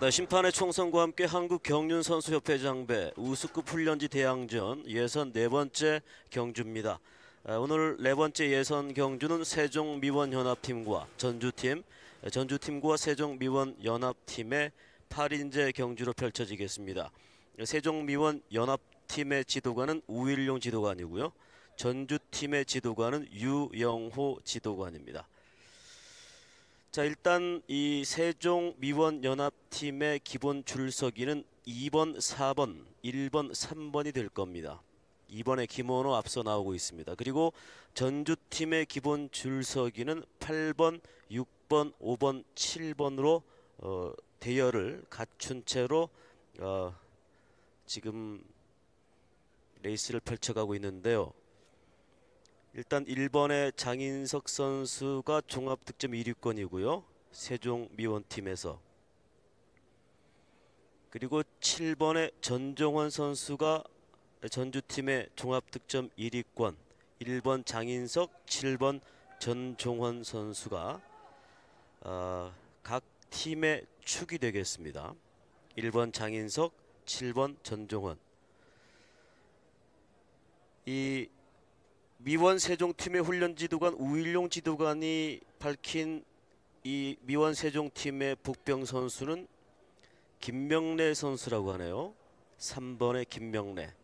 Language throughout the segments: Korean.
네, 심판의 총선과 함께 한국 경륜 선수협회 장배 우수급 훈련지 대항전 예선 네 번째 경주입니다. 아, 오늘 네 번째 예선 경주는 세종 미원 연합팀과 전주팀, 전주팀과 세종 미원 연합팀의 8인제 경주로 펼쳐지겠습니다. 세종 미원 연합팀의 지도관은 우일용 지도관이고요. 전주팀의 지도관은 유영호 지도관입니다. 자 일단 이 세종 미원 연합팀의 기본 줄서기는 2번, 4번, 1번, 3번이 될 겁니다. 2번에 김원호 앞서 나오고 있습니다. 그리고 전주팀의 기본 줄서기는 8번, 6번, 5번, 7번으로 어, 대열을 갖춘 채로 어, 지금 레이스를 펼쳐가고 있는데요. 일단 1번의 장인석 선수가 종합 득점 1위권이고요. 세종 미원팀에서 그리고 7번의 전종원 선수가 전주팀의 종합 득점 1위권 1번 장인석 7번 전종원 선수가 어, 각 팀의 축이 되겠습니다. 1번 장인석 7번 전종원 이 미원 세종팀의 훈련 지도관 우일용 지도관이 밝힌 이 미원 세종팀의 복병 선수는 김명래 선수라고 하네요. 3번의 김명래.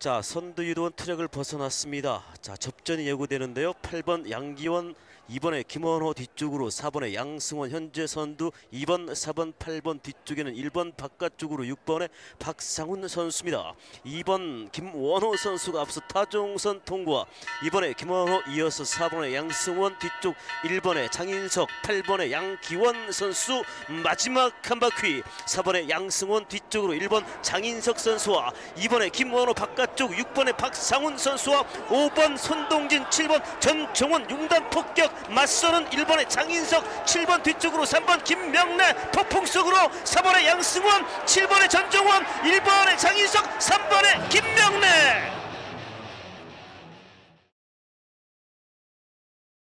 자 선두 유도원 트랙을 벗어났습니다. 자 접전이 예고되는데요. 8번 양기원 2번에 김원호 뒤쪽으로 4번에 양승원 현재 선두 2번 4번 8번 뒤쪽에는 1번 바깥쪽으로 6번에 박상훈 선수입니다. 2번 김원호 선수가 앞서 타종선 통과 2번에 김원호 이어서 4번에 양승원 뒤쪽 1번에 장인석 8번에 양기원 선수 마지막 한 바퀴 4번에 양승원 뒤쪽으로 1번 장인석 선수와 2번에 김원호 바깥쪽 6번에 박상훈 선수와 5번 손동진 7번 전종원 융단 폭격 맞서는 1번의 장인석 7번 뒤쪽으로 3번 김명래 폭풍 속으로 4번의 양승원 7번의 전종원 1번의 장인석 3번의 김명래